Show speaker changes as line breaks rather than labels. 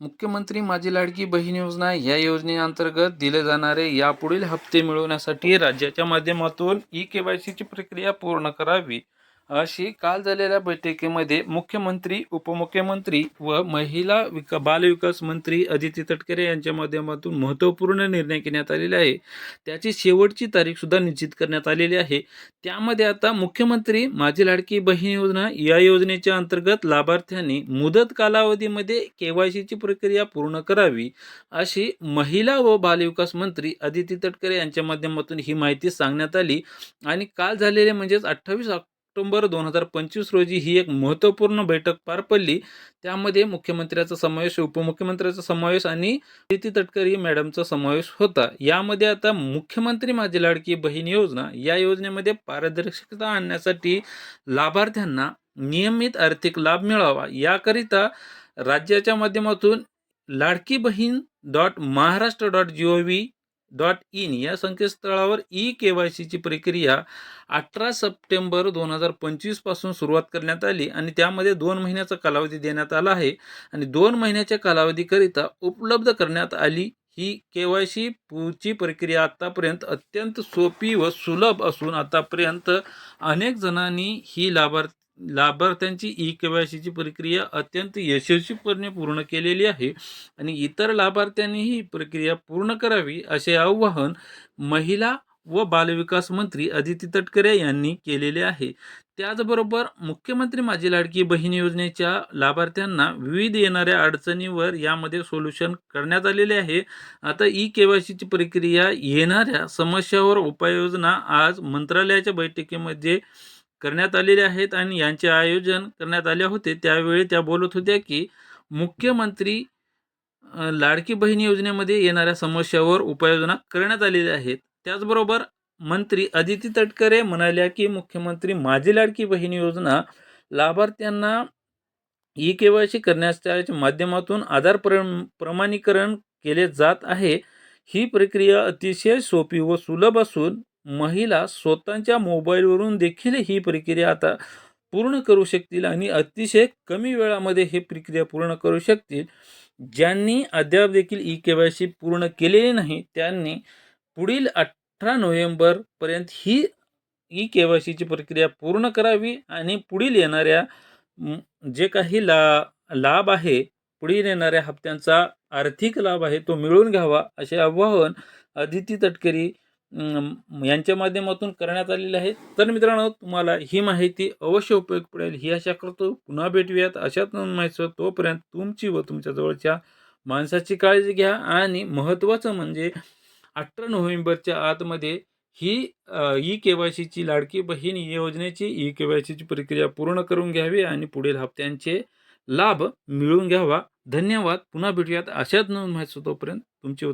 मुख्यमंत्री माझी लाडकी बहीण योजना या योजनेअंतर्गत दिले जाणारे यापुढील हप्ते मिळवण्यासाठी राज्याच्या माध्यमातून ई के वाय सीची प्रक्रिया पूर्ण करावी. अशी काल झालेल्या बैठकीमध्ये मुख्यमंत्री उपमुख्यमंत्री व महिला विक बालविकास मंत्री अदिती तटकरे यांच्या माध्यमातून महत्त्वपूर्ण निर्णय घेण्यात आलेले आहे. त्याची शेवटची तारीखसुद्धा निश्चित करण्यात आलेली आहे. त्यामध्ये आता मुख्यमंत्री माझी लाडकी बहीण योजना या योजनेच्या अंतर्गत लाभार्थ्यांनी मुदत कालावधीमध्ये के वाय सीची प्रक्रिया पूर्ण करावी अशी महिला व बालविकास मंत्री अदिती तटकरे यांच्या माध्यमातून ही माहिती सांगण्यात आली. आणि काल झालेले म्हणजेच अठ्ठावीस ऑक्टोबर दोन हजार पंचवीस रोजी ही एक महत्त्वपूर्ण बैठक पार पडली. त्यामध्ये मुख्यमंत्र्याचा समावेश उपमुख्यमंत्र्याचा समावेश आणि अदिती तटकरी मॅडमचा समावेश होता. यामध्ये आता मुख्यमंत्री माझी लाडकी बहीण योजना या योजनेमध्ये पारदर्शकता आणण्यासाठी लाभार्थ्यांना नियमित आर्थिक लाभ मिळावा. याकरिता राज्याच्या माध्यमातून Ladki Bahin dot Maharashtra dot G O V dot in या संकेतस्थळावर ई के वाय सीची प्रक्रिया अठरा सप्टेंबर दोन हजार पंचवीसपासून सुरुवात करण्यात आली आणि त्यामध्ये दोन महिन्याचा कालावधी देण्यात आला आहे. आणि दोन महिन्याच्या कालावधीकरिता उपलब्ध करण्यात आली ही के वाय सी पूची प्रक्रिया आत्तापर्यंत अत्यंत सोपी व सुलभ असून आतापर्यंत अनेक जणांनी ही लाभार्थी लाभार्थ्यांची ई के वाय सीची प्रक्रिया अत्यंत यशस्वीपणे पूर्ण केलेली आहे आणि इतर लाभार्थ्यांनीही ही प्रक्रिया पूर्ण करावी असे आवाहन महिला व बालविकास मंत्री अदिती तटकरे यांनी केलेले आहे. त्याचबरोबर मुख्यमंत्री माझी लाडकी बहीण योजनेच्या लाभार्थ्यांना विविध येणाऱ्या अडचणीवर यामध्ये सोल्युशन करण्यात आलेले आहे. आता ई के वाय सीची प्रक्रिया येणाऱ्या समस्यावर उपाययोजना आज मंत्रालयाच्या बैठकीमध्ये करण्यात आलेले आहेत आणि यांचे आयोजन करण्यात आले होते. त्यावेळी त्या बोलत होत्या की मुख्यमंत्री लाडकी बहीण योजनेमध्ये येणाऱ्या समस्यावर उपाययोजना करण्यात आलेल्या आहेत. त्याचबरोबर मंत्री अदिती तटकरे म्हणाल्या की मुख्यमंत्री माझी लाडकी बहीण योजना लाभार्थ्यांना ई के वाय सी करण्याच्या माध्यमातून आधार प्र प्रमाणीकरण केले जात आहे. ही प्रक्रिया अतिशय सोपी व सुलभ असून महिला स्वतःच्या मोबाईलवरून देखील ही प्रक्रिया आता पूर्ण करू शकतील आणि अतिशय कमी वेळामध्ये हे प्रक्रिया पूर्ण करू शकतील. ज्यांनी अद्याप देखील ई के वाय सी पूर्ण केलेली नाही त्यांनी पुढील अठरा नोव्हेंबरपर्यंत ही ई के वाय सीची प्रक्रिया पूर्ण करावी आणि पुढील येणाऱ्या जे काही ला लाभ आहे पुढील येणाऱ्या हप्त्यांचा आर्थिक लाभ आहे तो मिळवून घ्यावा असे आवाहन अदिती तटकरी यांच्या माध्यमातून करण्यात आलेले आहे तर मित्रांनो तुम्हाला ही माहिती अवश्य उपयोग पडेल. ही आशा करतो पुन्हा भेटूयात. अशाच माहिती तोपर्यंत तुमची व तुमच्या जवळच्या माणसाची काळजी घ्या. आणि महत्त्वाचं म्हणजे अठरा नोव्हेंबरच्या आतमध्ये ही ई के वाय सीची लाडकी बहीण योजनेची ई के वाय सीची प्रक्रिया पूर्ण करून घ्यावी आणि पुढील हप्त्यांचे लाभ मिळवून घ्यावा. धन्यवाद. पुन्हा भेटूयात. अशाच नोंद माहिती तोपर्यंत तुमची